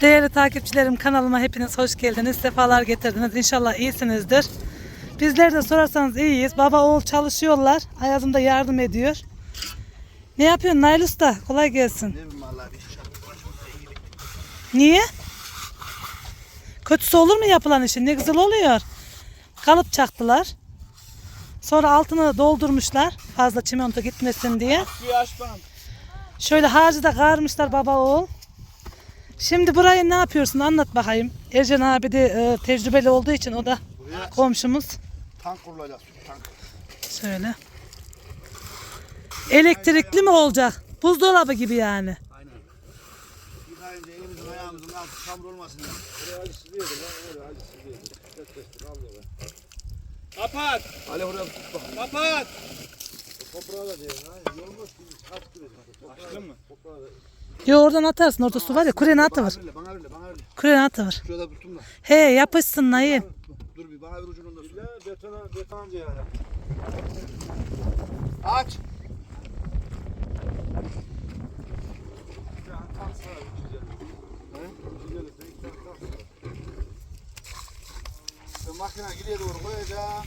Değerli takipçilerim kanalıma hepiniz hoş geldiniz. Sefalar getirdiniz. İnşallah iyisinizdir. Bizler de sorarsanız iyiyiz. Baba oğul çalışıyorlar. Ayazım da yardım ediyor. Ne yapıyorsun Nail Usta? Kolay gelsin. Niye? Kötüsü olur mu yapılan işin? Ne güzel oluyor. Kalıp çaktılar. Sonra altını doldurmuşlar. Fazla çimento gitmesin diye. Şöyle harcı da karmışlar baba oğul. Şimdi burayı ne yapıyorsun anlat bakayım. Ercan abi de e, tecrübeli olduğu için o da Buraya komşumuz. tank kurulacak tank. Şöyle. Elektrikli mi olacak? Buzdolabı gibi yani. Aynen. Yıkayınca elimizin ayağımızın altı çamur olmasın diye. Kapat! Ali oraya tut bakalım. Kapat! Toprağa da diyor. Ha, yolmuş gibi. Açtın mı? Yo oradan atarsın. Orada su var ya. Kurene atı var. Bana verile, bana verile. Kurene atı var. Şurada tuttum da. He yapışsın Nail. Dur bir bana ver ucundan da su. Ya betona, betoncu yani. Aç. Makine gidiyor doğru koyacağım.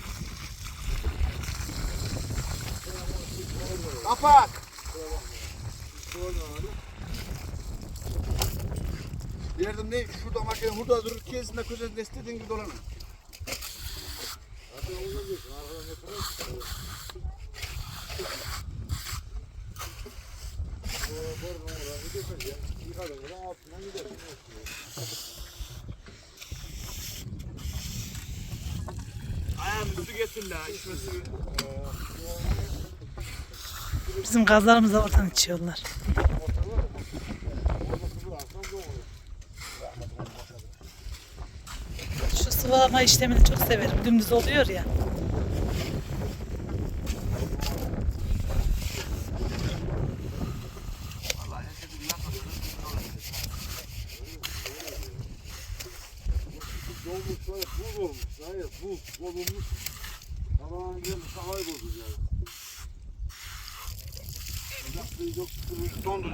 Kapat. Derdim ne? Şurada makine burada durur. Kesinde köşesinde istediğin gibi dolanır. Ayağım düzü getir la içmesi. Bizim gazlarımız da oradan içiyorlar. Şu sıvama işlemini çok severim. Dümdüz oluyor ya. Dolmuş sıkılmış dondu.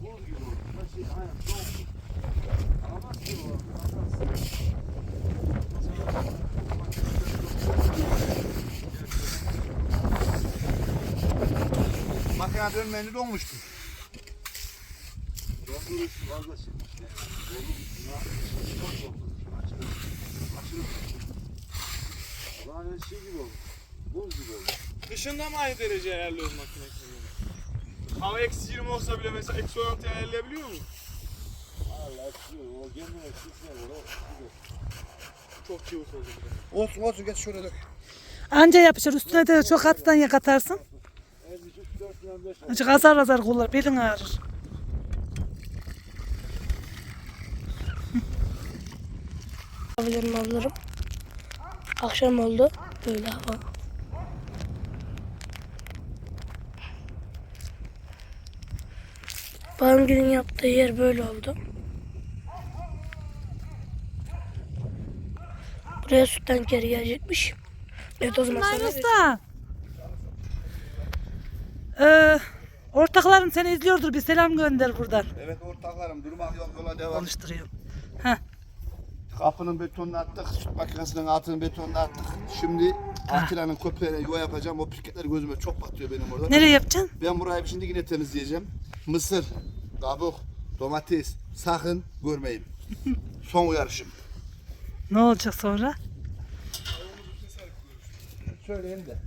Buz gibi olmuş. Her şey aynen donmuş. Makine dönmeyince donmuştur. Olmuş. Dışında mı aynı derece ayarlıyoruz makinesini? Hava eksi 20 olsa bile mesela eksi 16 ayarlayabiliyor musun? Allah aşkına o kendine şişme var o. Çok çabuk oldu. Olsun olsun geç şöyle dök. Anca yapışır. Üstüne de çok attan yak atarsın. 53, 4, 5 Azıcık azar azar kullar. Belin ağrır. Alabilirim alırım. Akşam oldu. Böyle hava. Babam günün yaptığı yer böyle oldu. Buraya süt tankeri gelecekmiş. Evet o zaman sana Usta. Ee, ortaklarım seni izliyordur. Bir selam gönder buradan. Evet ortaklarım durmak yok yola devam. Konuşturuyorum. Heh. Kapının betonunu attık, süt makinesinin altını betonunu attık. Şimdi Atilla'nın köpeğine yuva yapacağım. O pirketler gözüme çok batıyor benim orada. Nereye yapacaksın? Ben burayı şimdi yine temizleyeceğim. Mısır, kabuk, domates sakın görmeyin. Son uyarışım. Ne olacak sonra? Söyleyin de.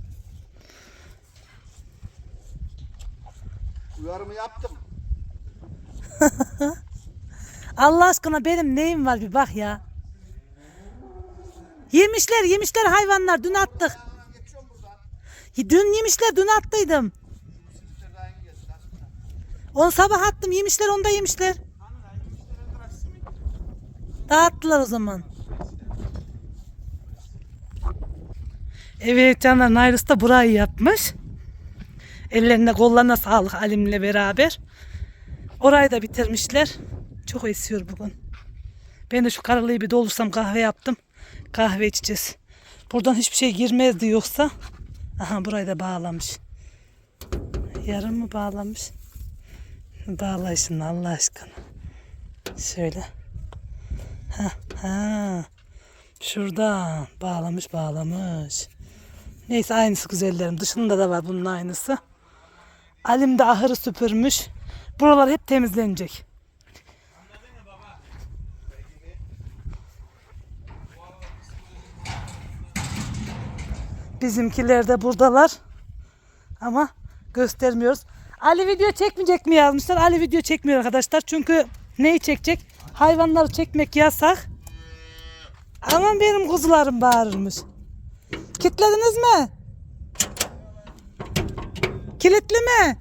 Uyarımı yaptım. Allah aşkına benim neyim var bir bak ya. Yemişler yemişler hayvanlar dün attık. Dün yemişler dün attıydım. On sabah attım yemişler onu da yemişler. Dağıttılar o zaman. Evet canlar Nayrus da burayı yapmış. Ellerine kollarına sağlık Alim'le beraber. Orayı da bitirmişler. Çok esiyor bugün. Ben de şu karalıyı bir dolursam kahve yaptım. Kahve içeceğiz. Buradan hiçbir şey girmezdi yoksa. Aha burayı da bağlamış. Yarım mı bağlamış? Bağla şunu Allah aşkına. Şöyle. Ha ha. Şurada bağlamış bağlamış. Neyse aynısı güzellerim. Dışında da var bunun aynısı. Alim de ahırı süpürmüş. Buralar hep temizlenecek. Bizimkiler de buradalar. Ama göstermiyoruz. Ali video çekmeyecek mi yazmışlar? Ali video çekmiyor arkadaşlar. Çünkü neyi çekecek? Hayvanları çekmek yasak. Aman benim kuzularım bağırırmış. Kilitlediniz mi? Kilitli mi?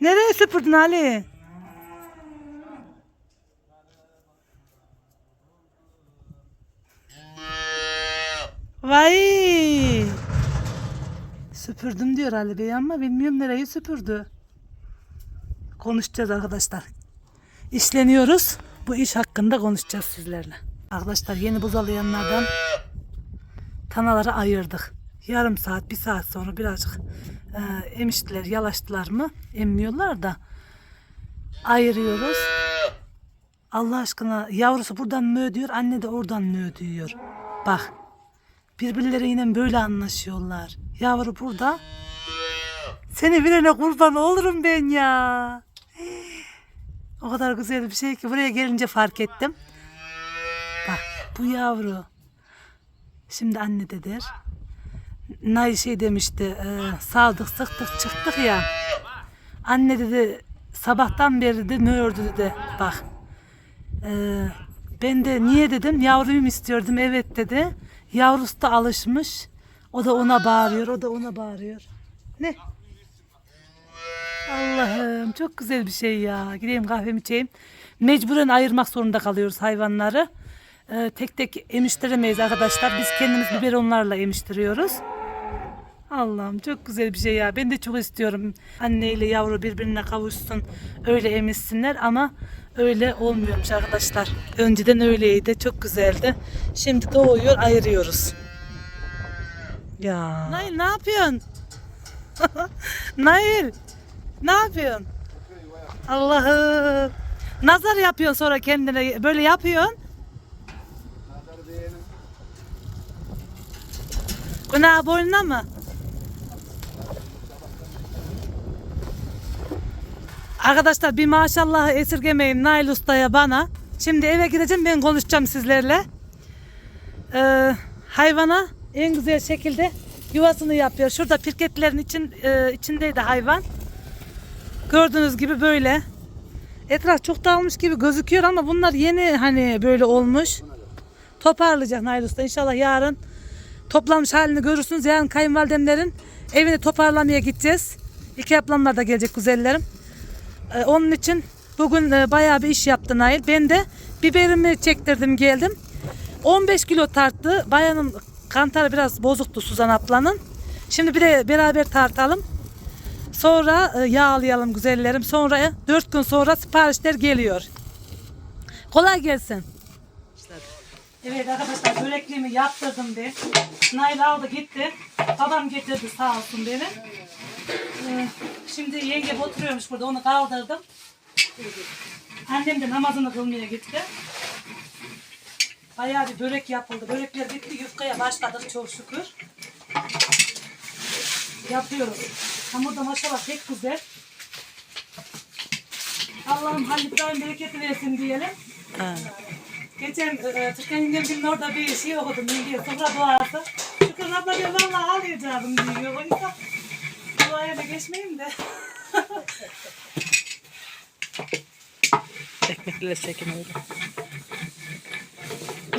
Nereye süpürdün Ali? Vay! Süpürdüm diyor Ali Bey ama bilmiyorum nereyi süpürdü. Konuşacağız arkadaşlar. İşleniyoruz. Bu iş hakkında konuşacağız sizlerle. Arkadaşlar yeni buzalayanlardan tanaları ayırdık. Yarım saat, bir saat sonra birazcık e, emiştiler, yalaştılar mı? Emmiyorlar da ayırıyoruz. Allah aşkına yavrusu buradan mı ödüyor, anne de oradan mı ödüyor? Bak birbirleriyle böyle anlaşıyorlar. Yavru burada. Seni birine kurban olurum ben ya. O kadar güzel bir şey ki buraya gelince fark ettim. Bak bu yavru. Şimdi anne de der. Nay şey demişti. E, saldık sıktık çıktık ya. Anne dedi sabahtan beri de ne ördü dedi. Bak. E, ben de niye dedim yavruyum istiyordum evet dedi. Yavrusu da alışmış. O da ona bağırıyor. O da ona bağırıyor. Ne? Allah'ım çok güzel bir şey ya. Gideyim kahvemi içeyim. Mecburen ayırmak zorunda kalıyoruz hayvanları. Ee, tek tek emiştiremeyiz arkadaşlar. Biz kendimiz biberonlarla emiştiriyoruz. Allah'ım çok güzel bir şey ya. Ben de çok istiyorum. Anne ile yavru birbirine kavuşsun. Öyle emişsinler ama öyle olmuyormuş arkadaşlar. Önceden öyleydi. Çok güzeldi. Şimdi doğuyor ayırıyoruz. Ya. Nail ne yapıyorsun? Nail ne yapıyorsun? Allah'ım. Nazar yapıyorsun sonra kendine. Böyle yapıyorsun. Günah boynuna mı? Arkadaşlar bir maşallah esirgemeyin Nail Usta'ya bana. Şimdi eve gideceğim ben konuşacağım sizlerle. Ee, hayvana en güzel şekilde yuvasını yapıyor. Şurada pirketlerin için, e, içindeydi hayvan. Gördüğünüz gibi böyle. Etraf çok dağılmış gibi gözüküyor ama bunlar yeni hani böyle olmuş. Toparlayacak Nail Usta. İnşallah yarın toplanmış halini görürsünüz. Yarın kayınvalidemlerin evini toparlamaya gideceğiz. İki ablamlar da gelecek güzellerim. Ee, onun için bugün e, bayağı bir iş yaptı Nail. Ben de biberimi çektirdim geldim. 15 kilo tarttı. Bayanın kantarı biraz bozuktu Suzan ablanın. Şimdi bir de beraber tartalım. Sonra e, yağlayalım güzellerim. Sonra 4 gün sonra siparişler geliyor. Kolay gelsin. Evet arkadaşlar börekliğimi yaptırdım ben. Nail aldı gitti. Babam getirdi sağ olsun beni. Ee, şimdi yenge oturuyormuş burada onu kaldırdım. Annem de namazını kılmaya gitti. Bayağı bir börek yapıldı. Börekler bitti. Yufkaya başladık çok şükür. Yapıyoruz. Hamur da maşallah pek güzel. Allah'ım Halil İbrahim bereketi versin diyelim. Geçen e, Türkan yengemcinin orada bir şey okudum. Yenge sofra duası. Şükür abla diyor vallahi alacaktım diyor. O yüzden duaya da geçmeyeyim de. Ekmekle çekin öyle.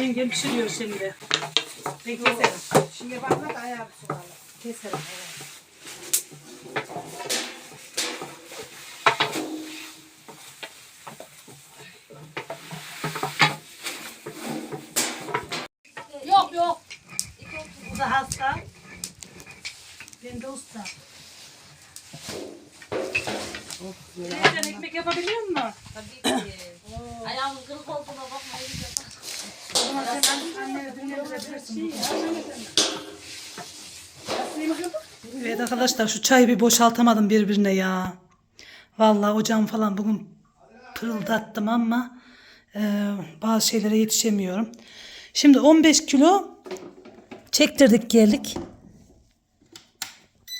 Yengem pişiriyor şimdi. Ben keserim. Şimdi bakma da ayağı bir sokalım. Keserim. Yok yok. Bu da hasta. Ben de usta. Teyzen ekmek yapabiliyor musun? Kırık olduğuna bakma. Zaman sen annene dinlendirebilirsin. Evet arkadaşlar şu çayı bir boşaltamadım birbirine ya. Vallahi ocağım falan bugün pırıldattım ama e, bazı şeylere yetişemiyorum. Şimdi 15 kilo çektirdik geldik.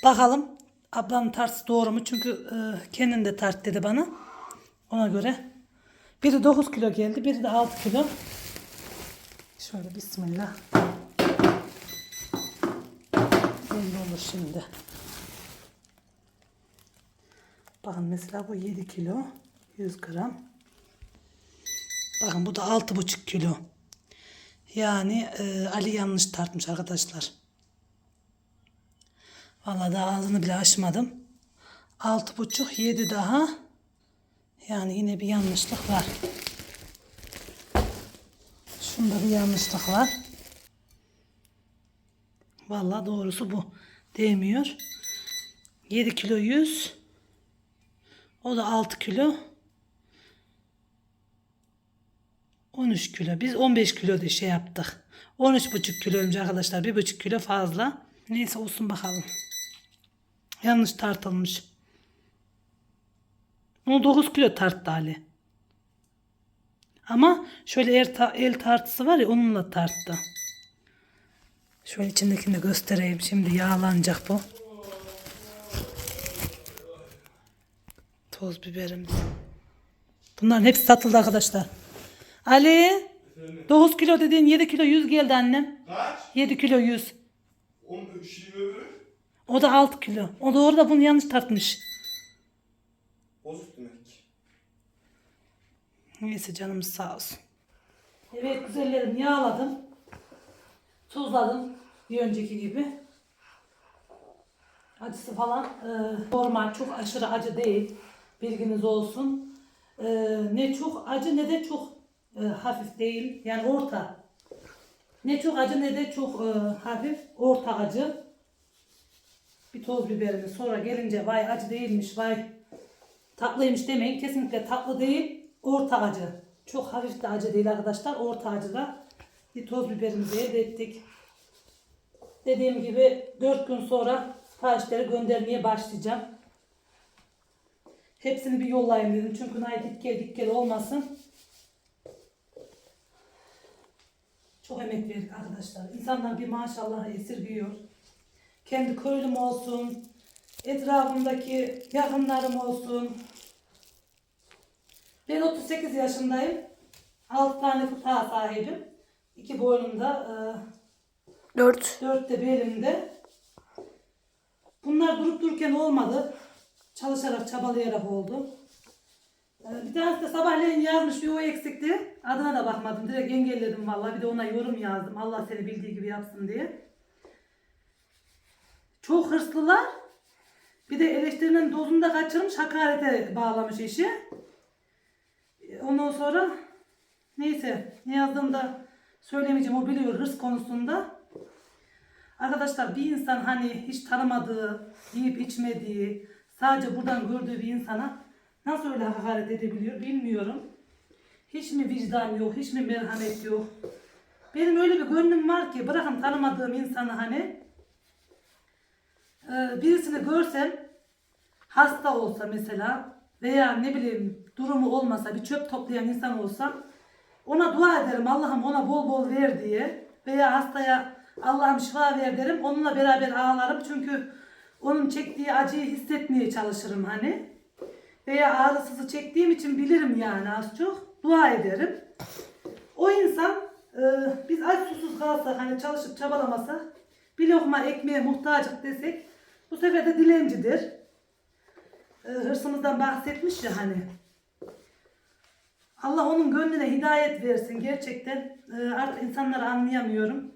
Bakalım ablanın tartısı doğru mu? Çünkü e, kendin de tart dedi bana. Ona göre. Biri 9 kilo geldi, biri de 6 kilo. Şöyle bismillah. Belli olur şimdi. Bakın mesela bu 7 kilo 100 gram. Bakın bu da 6,5 kilo. Yani e, Ali yanlış tartmış arkadaşlar. Vallahi daha ağzını bile açmadım. 6,5 7 daha. Yani yine bir yanlışlık var. Şunda bir yanlışlık var. Vallahi doğrusu bu. Değmiyor. 7 kilo 100. O da 6 kilo. 13 kilo. Biz 15 kilo de şey yaptık. 13,5 kilo önce arkadaşlar. 1,5 kilo fazla. Neyse olsun bakalım. Yanlış tartılmış. Onu 9 kilo tarttı Ali. Ama şöyle el, ta- el tartısı var ya onunla tarttı. Şöyle içindekini de göstereyim. Şimdi yağlanacak bu. Toz biberimiz. Bunların hepsi satıldı arkadaşlar. Ali. 9 kilo dediğin 7 kilo 100 geldi annem. Kaç? 7 kilo 100. 13 20 öbürü. O da 6 kilo. O da orada bunu yanlış tartmış. Bozuk demek. Neyse canımız sağ olsun. Evet güzellerim yağladım. Tuzladım. Bir önceki gibi. Acısı falan e, normal çok aşırı acı değil. Bilginiz olsun. E, ne çok acı ne de çok e, hafif değil. Yani orta. Ne çok acı ne de çok e, hafif. Orta acı. Bir toz biberimiz sonra gelince vay acı değilmiş vay tatlıymış demeyin. Kesinlikle tatlı değil. Orta acı. Çok hafif de acı değil arkadaşlar. Orta acıda bir toz biberimizi elde ettik. Dediğim gibi 4 gün sonra siparişleri göndermeye başlayacağım. Hepsini bir yollayayım dedim. Çünkü nay dikkel dikkel olmasın. Çok emek verdik arkadaşlar. İnsanlar bir maşallah esirgiyor. Kendi köylüm olsun, etrafımdaki yakınlarım olsun. Ben 38 yaşındayım. 6 tane fıtığa sahibim. 2 boynumda, 4. 4 de belimde. Bunlar durup dururken olmadı. Çalışarak, çabalayarak oldu. Ee, Bir tanesi de sabahleyin yazmış bir o eksikti. Adına da bakmadım. Direkt engelledim vallahi. Bir de ona yorum yazdım. Allah seni bildiği gibi yapsın diye. Çok hırslılar. Bir de eleştirinin dozunu da kaçırmış. Hakarete bağlamış işi. Ondan sonra neyse ne yazdığımda söylemeyeceğim. O biliyor hırs konusunda. Arkadaşlar bir insan hani hiç tanımadığı, yiyip içmediği, sadece buradan gördüğü bir insana nasıl öyle hakaret edebiliyor bilmiyorum. Hiç mi vicdan yok, hiç mi merhamet yok. Benim öyle bir gönlüm var ki bırakın tanımadığım insanı hani birisini görsem hasta olsa mesela veya ne bileyim durumu olmasa bir çöp toplayan insan olsam ona dua ederim. Allah'ım ona bol bol ver diye. Veya hastaya Allah'ım şifa ver derim. Onunla beraber ağlarım. Çünkü onun çektiği acıyı hissetmeye çalışırım hani. Veya ağrısızı çektiğim için bilirim yani az çok. Dua ederim. O insan e, biz aç susuz kalsak hani çalışıp çabalamasak bir lokma ekmeğe muhtacık desek bu sefer de dilencidir. E, hırsımızdan bahsetmiş ya hani. Allah onun gönlüne hidayet versin gerçekten. E, artık insanları anlayamıyorum.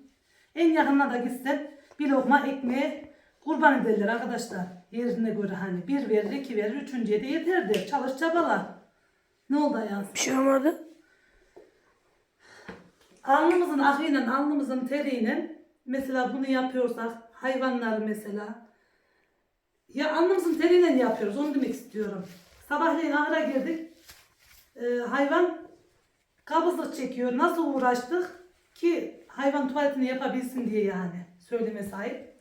En yakınına da gitsen bir lokma ekmeğe kurban ederler arkadaşlar. Yerine göre hani bir verir, iki verir, üçüncüye de yeter der. Çalış çabala. Ne oldu Ayaz? Bir şey olmadı. Alnımızın akıyla, alnımızın teriyle mesela bunu yapıyorsak hayvanlar mesela ya alnımızın teriyle yapıyoruz onu demek istiyorum. Sabahleyin ahıra girdik. Ee, hayvan kabızlık çekiyor. Nasıl uğraştık ki hayvan tuvaletini yapabilsin diye yani söyleme sahip.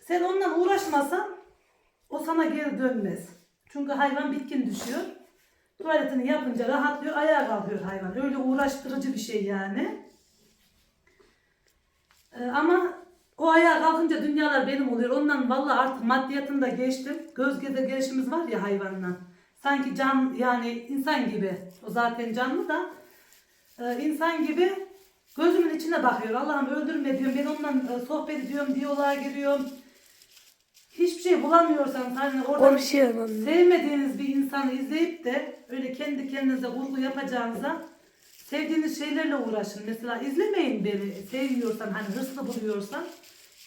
Sen onunla uğraşmasan o sana geri dönmez. Çünkü hayvan bitkin düşüyor. Tuvaletini yapınca rahatlıyor, ayağa kalkıyor hayvan. Öyle uğraştırıcı bir şey yani. Ee, ama o ayağa kalkınca dünyalar benim oluyor. Ondan vallahi artık maddiyatını da geçtim. Göz göze gelişimiz var ya hayvanla. Sanki can yani insan gibi. O zaten canlı da e, insan gibi gözümün içine bakıyor. Allah'ım öldürme diyorum. Ben onunla e, sohbet ediyorum, diyaloğa giriyorum. Hiçbir şey bulamıyorsan hani orada Konuşuyorum onunla. sevmediğiniz bir insanı izleyip de öyle kendi kendinize vurgu yapacağınıza sevdiğiniz şeylerle uğraşın. Mesela izlemeyin beni sevmiyorsan hani hırslı buluyorsan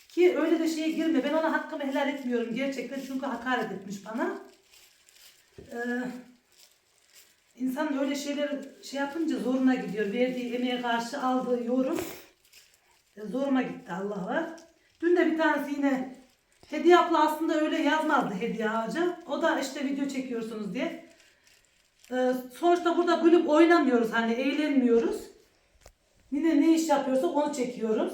ki öyle de şeye girme. Ben ona hakkımı helal etmiyorum gerçekten çünkü hakaret etmiş bana. Ee, insan öyle şeyler şey yapınca zoruna gidiyor. Verdiği emeğe karşı aldığı yorum e, zoruma gitti Allah var. Dün de bir tanesi yine Hediye abla aslında öyle yazmazdı Hediye ağaca. O da işte video çekiyorsunuz diye. Ee, sonuçta burada gülüp oynamıyoruz hani eğlenmiyoruz. Yine ne iş yapıyorsak onu çekiyoruz.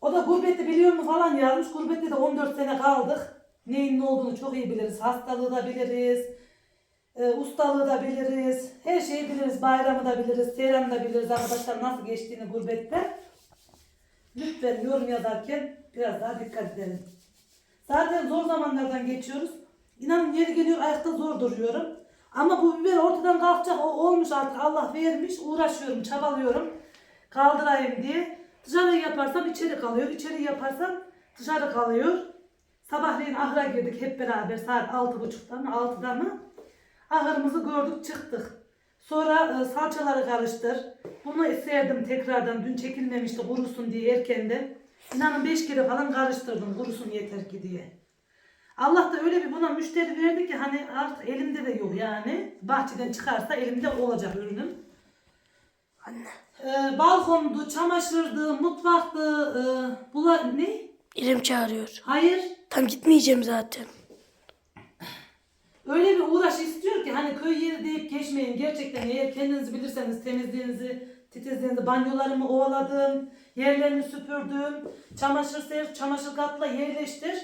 O da gurbeti biliyor mu falan yazmış. Gurbette de 14 sene kaldık. Neyin ne olduğunu çok iyi biliriz. Hastalığı da biliriz. E, ustalığı da biliriz. Her şeyi biliriz. Bayramı da biliriz. Seyranı da biliriz. Arkadaşlar nasıl geçtiğini gurbette. Lütfen yorum yazarken biraz daha dikkat edelim. Zaten zor zamanlardan geçiyoruz. İnanın yeri geliyor ayakta zor duruyorum. Ama bu biber ortadan kalkacak o olmuş artık Allah vermiş uğraşıyorum çabalıyorum kaldırayım diye. Dışarı yaparsam içeri kalıyor. içeri yaparsam dışarı kalıyor. Sabahleyin ahıra girdik hep beraber saat altı buçukta mı altıda mı? Ahırımızı gördük çıktık. Sonra e, salçaları karıştır. Bunu serdim tekrardan. Dün çekilmemişti kurusun diye erkenden. İnanın 5 kere falan karıştırdım kurusun yeter ki diye. Allah da öyle bir buna müşteri verdi ki hani artık elimde de yok yani. Bahçeden çıkarsa elimde olacak ürünüm. Anne. Ee, balkondu, çamaşırdı, mutfaktı, e, bula ne? İrem çağırıyor. Hayır. Tam gitmeyeceğim zaten. Öyle bir uğraş istiyor ki hani köy yeri deyip geçmeyin. Gerçekten eğer kendinizi bilirseniz temizliğinizi, titizliğinizi, banyolarımı ovaladım, yerlerini süpürdüm, çamaşır ser, çamaşır katla yerleştir.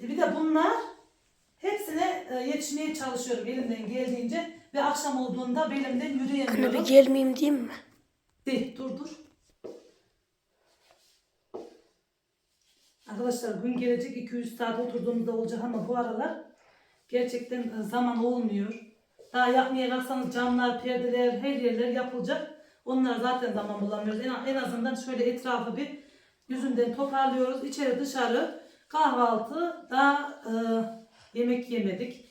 E Bir de bunlar hepsine e, yetişmeye çalışıyorum elimden geldiğince ve akşam olduğunda belimden Anne bir yürüyemiyorum. gelmeyeyim diyeyim mi? De, dur dur. Arkadaşlar gün gelecek 200 saat oturduğumuzda olacak ama bu aralar gerçekten e, zaman olmuyor. Daha yapmaya kalksanız camlar, perdeler, her yerler yapılacak. Onlara zaten zaman bulamıyoruz. En, en azından şöyle etrafı bir yüzünden toparlıyoruz. İçeri dışarı kahvaltı, daha e, yemek yemedik.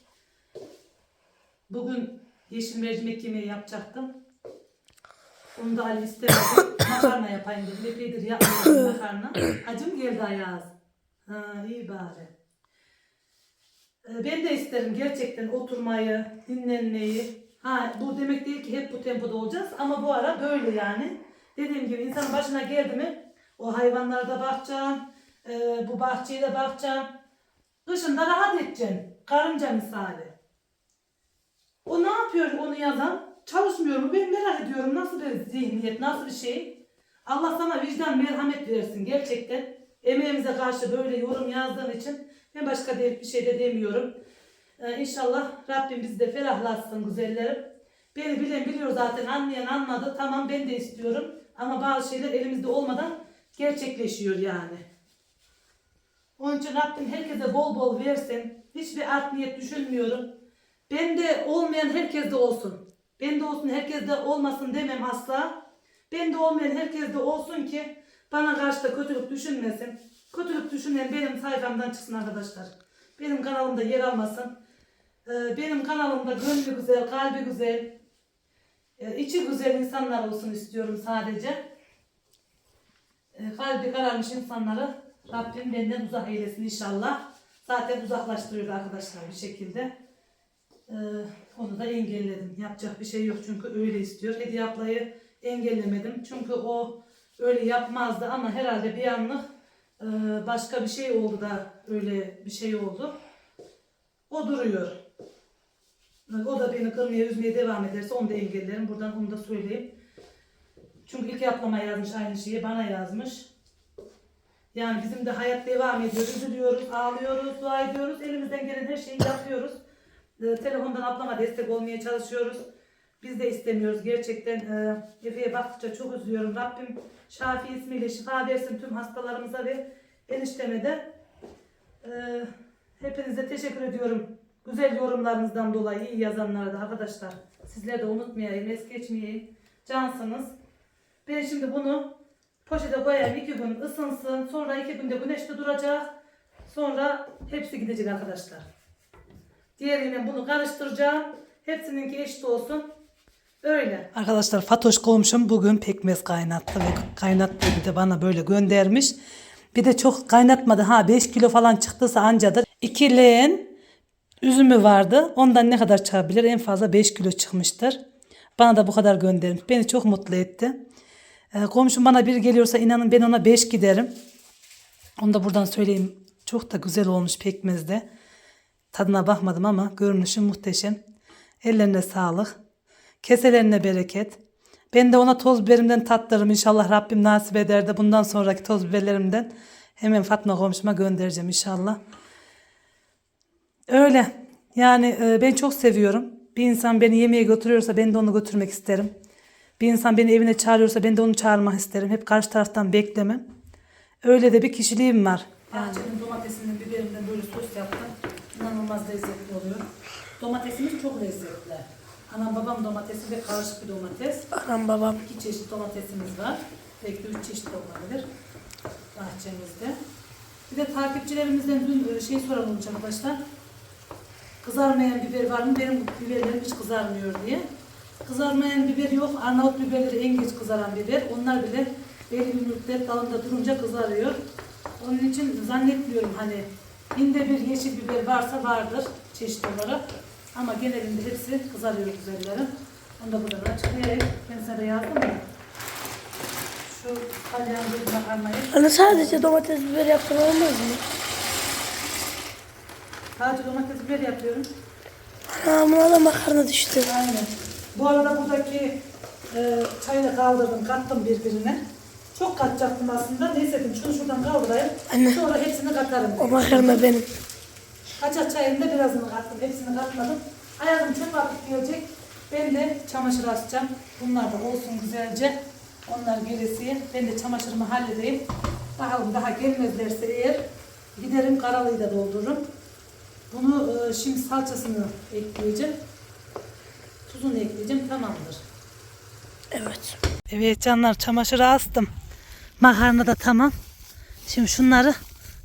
Bugün yeşil mercimek yemeği yapacaktım. Onu da Ali istemedi. makarna yapayım dedim. Epeydir yapmıyorum makarna. Acım geldi Ayaz. Ha iyi bari. Ee, Ben de isterim gerçekten oturmayı, dinlenmeyi. Ha bu demek değil ki hep bu tempoda olacağız ama bu ara böyle yani. Dediğim gibi insanın başına geldi mi o hayvanlarda bakacaksın, e, bu bahçeye de bakacaksın. Kışında rahat edeceksin. Karınca misali. O ne yapıyor onu yazan? Çalışmıyor mu? Ben merak ediyorum. Nasıl bir zihniyet, nasıl bir şey? Allah sana vicdan, merhamet versin gerçekten. Emeğimize karşı böyle yorum yazdığın için ben başka bir şey de demiyorum. Ee, inşallah Rabbim bizi de ferahlatsın güzellerim. Beni bilen biliyor zaten, anlayan anladı. Tamam ben de istiyorum. Ama bazı şeyler elimizde olmadan gerçekleşiyor yani. Onun için Rabbim herkese bol bol versin. Hiçbir art niyet düşünmüyorum. Bende olmayan herkeste olsun. Bende olsun herkeste olmasın demem asla. Bende olmayan herkeste olsun ki bana karşı da kötülük düşünmesin. Kötülük düşünen benim sayfamdan çıksın arkadaşlar. Benim kanalımda yer almasın. Ee, Benim kanalımda gönlü güzel, kalbi güzel, e, içi güzel insanlar olsun istiyorum sadece. E, Kalbi kararmış insanları Rabbim benden uzak eylesin inşallah. Zaten uzaklaştırıyor arkadaşlar bir şekilde. Ee, onu da engelledim. Yapacak bir şey yok çünkü öyle istiyor. Hediye ablayı engellemedim. Çünkü o öyle yapmazdı ama herhalde bir anlık e, başka bir şey oldu da öyle bir şey oldu. O duruyor. O da beni kırmaya üzmeye devam ederse onu da engellerim. Buradan onu da söyleyeyim. Çünkü ilk yaplama yazmış aynı şeyi bana yazmış. Yani bizim de hayat devam ediyor. Üzülüyoruz, ağlıyoruz, dua ediyoruz. Elimizden gelen her şeyi yapıyoruz. Ee, telefondan ablama destek olmaya çalışıyoruz. Biz de istemiyoruz. Gerçekten e, Efe'ye baktıkça çok üzülüyorum. Rabbim Şafi ismiyle şifa versin tüm hastalarımıza ve enişteme de. E, hepinize teşekkür ediyorum. Güzel yorumlarınızdan dolayı iyi yazanlara da arkadaşlar. Sizleri de unutmayayım, es geçmeyeyim. Cansınız. Ben şimdi bunu poşete koyayım iki gün ısınsın. Sonra iki günde güneşte duracak. Sonra hepsi gidecek arkadaşlar. Diğeriyle bunu karıştıracağım. Hepsininki eşit olsun. Öyle. Arkadaşlar Fatoş komşum bugün pekmez kaynattı ve kaynattı bir de bana böyle göndermiş. Bir de çok kaynatmadı ha 5 kilo falan çıktıysa ancadır. İki leğen üzümü vardı. Ondan ne kadar çıkabilir? En fazla 5 kilo çıkmıştır. Bana da bu kadar göndermiş. Beni çok mutlu etti. Ee, komşum bana bir geliyorsa inanın ben ona 5 giderim. Onu da buradan söyleyeyim. Çok da güzel olmuş pekmezde. Tadına bakmadım ama görünüşü muhteşem. Ellerine sağlık. Keselerine bereket. Ben de ona toz biberimden tattırırım. İnşallah Rabbim nasip eder de bundan sonraki toz biberlerimden hemen Fatma komşuma göndereceğim inşallah. Öyle. Yani e, ben çok seviyorum. Bir insan beni yemeğe götürüyorsa ben de onu götürmek isterim. Bir insan beni evine çağırıyorsa ben de onu çağırmak isterim. Hep karşı taraftan beklemem. Öyle de bir kişiliğim var. Bahçenin domatesinden, biberinden böyle sos yaptım. İnanılmaz lezzetli oluyor. Domatesimiz çok lezzetli. Anam babam domatesi ve karışık bir domates. Anam babam. İki çeşit domatesimiz var. Belki de üç çeşit de olabilir bahçemizde. Bir de takipçilerimizden dün e, şey sorulmuş arkadaşlar. Kızarmayan biber var mı? Benim biberlerim hiç kızarmıyor diye. Kızarmayan biber yok. Arnavut biberleri en geç kızaran biber. Onlar bile belli bir müddet dalında durunca kızarıyor. Onun için zannetmiyorum hani inde bir yeşil biber varsa vardır çeşit olarak. Ama genelinde hepsi kızarıyor güzellerim. Onu da buradan açıklayayım. Ben sana yazdım mı? Şu kalyan bir makarnayı. Hani sadece domates biber yapsan olmaz mı? Sadece domates biber yapıyorum. Buna da makarna düştü. Aynen. Bu arada buradaki e, çayı da kaldırdım, kattım birbirine. Çok katacaktım aslında. Neyse dedim şunu şuradan kaldırayım. Anne. Sonra hepsini katarım. O makarna benim. Kaçak çayında birazını kattım. Hepsini katmadım. Ayağım çok vakit gelecek. Ben de çamaşır asacağım. Bunlar da olsun güzelce. Onlar gerisi. Ben de çamaşırımı halledeyim. Bakalım daha gelmezlerse eğer giderim karalıyı da doldururum. Bunu e, şimdi salçasını ekleyeceğim. Tuzunu ekleyeceğim. Tamamdır. Evet. Evet canlar çamaşırı astım. Makarna da tamam. Şimdi şunları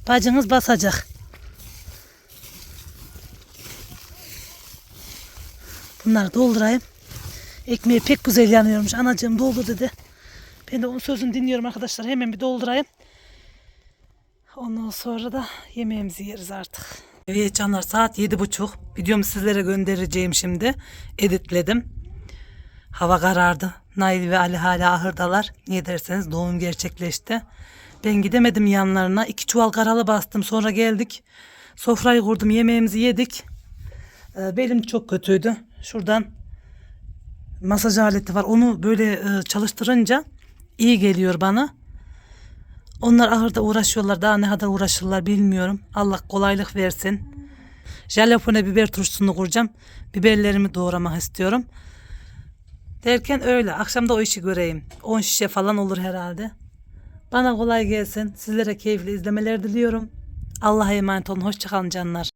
bacınız basacak. Bunları doldurayım. Ekmeği pek güzel yanıyormuş. Anacığım doldu dedi. Ben de onun sözünü dinliyorum arkadaşlar. Hemen bir doldurayım. Ondan sonra da yemeğimizi yeriz artık. Evet canlar saat yedi buçuk. Videomu sizlere göndereceğim şimdi. Editledim. Hava karardı. Nail ve Ali hala ahırdalar. Niye derseniz doğum gerçekleşti. Ben gidemedim yanlarına. İki çuval karalı bastım. Sonra geldik. Sofrayı kurdum. Yemeğimizi yedik. Ee, belim çok kötüydü. Şuradan masaj aleti var. Onu böyle e, çalıştırınca iyi geliyor bana. Onlar ahırda uğraşıyorlar. Daha ne kadar uğraşırlar bilmiyorum. Allah kolaylık versin. Jalapeno biber turşusunu kuracağım. Biberlerimi doğramak istiyorum. Derken öyle. Akşam da o işi göreyim. 10 şişe falan olur herhalde. Bana kolay gelsin. Sizlere keyifli izlemeler diliyorum. Allah'a emanet olun. Hoşçakalın canlar.